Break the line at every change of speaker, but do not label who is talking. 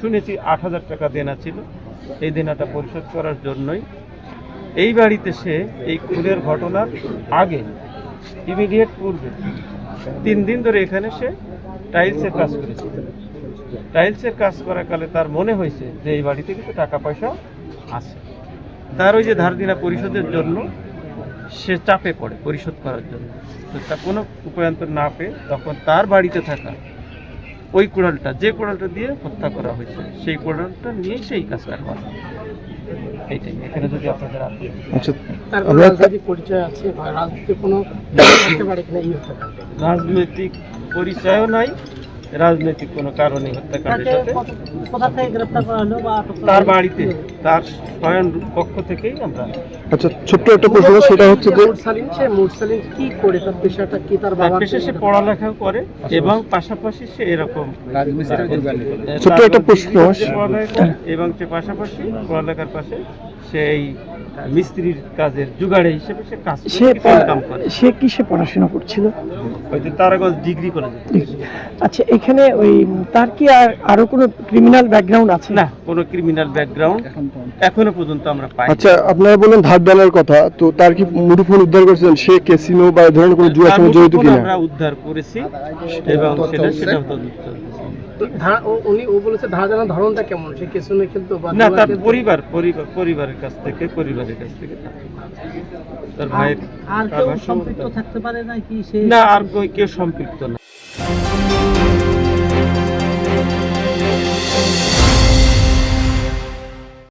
শুনেছি আট হাজার টাকা দেনা ছিল। এই দেনাটা পরিশোধ করার জন্যই। এই বাড়িতে সে এই খুনের ঘটনার আগে ইমিডিয়েট পূর্বে, তিন দিন ধরে এখানে সে টাইলসের কাজ করেছে। টাইলসের কাজ করাকালে তার মনে হয়েছে যে এই বাড়িতে কিছু টাকা পয়সা আছে। তার ওই যে ধার দিনা পরিশোধের জন্য সে চাপে পড়ে পরিশোধ করার জন্য। তো তা কোনো উপায়ন্তর না পেয়ে তখন তার বাড়িতে থাকা ওই কোড়ালটা যে কোড়ালটা দিয়ে হত্যা করা হয়েছে সেই কোড়ালটা নিয়েই সেই কাজটা করা এইটাই এখানে যদি আপনাদের
আচ্ছা
তার কোনো
আমরা
রাজনৈতিক পরিচয় আছে বা রাজনৈতিক কোনো থাকতে পারে কিনা এই হত্যাকাণ্ডে
রাজনৈতিক পরিচয়ও নাই রাজনৈতিক কোনো কারণে হত্যাকাণ্ডের সাথে তার বাড়িতে তার স্বয়ং পক্ষ থেকেই আমরা
আচ্ছা ছোট্ট একটা প্রশ্ন সেটা হচ্ছে যে
মুরসালিন সে মুরসালিন কি করে? তার পেশাটা কি? তার
তার
বাবা
পেশে সে পড়ালেখা করে? এবং পাশাপাশি সে এরকম
ছোট্ট একটা প্রশ্ন।
এবং সে পাশাপাশি পড়ালেখার পাশে সেই মিস্ত্রির কাজের জুগাড়ে হিসেবে সে কাজ
সে
কিছু করে।
সে পড়াশোনা করছিল?
হয়তো তারাগঞ্জ ডিগ্রি কলেজে।
আচ্ছা এখানে ওই তার কি আর আরও কোনো ক্রিমিনাল ব্যাকগ্রাউন্ড আছে?
না কোনো ক্রিমিনাল ব্যাকগ্রাউন্ড এখনও পর্যন্ত। আমরা পাই
আচ্ছা আপনারা বললেন ধার দেনার কথা তো তার কি মুঠোফোন উদ্ধার করেছেন সে ক্যাসিনো বা ধরনের কোনো জুয়ার সঙ্গে জড়িত কিনা?
আমরা উদ্ধার করেছি এবং সেটা সেটা তদন্ত
উনি ও বলেছে ধারা জানার ধরনটা কেমন? সে কিছু নেই কিন্তু
না তার পরিবার পরিবার পরিবারের কাছ থেকে পরিবারের কাছ থেকে তার। ভাইয়ের
আর কেউ সম্পৃক্ত থাকতে পারে নাকি সে?
না আর কেউ সম্পৃক্ত না।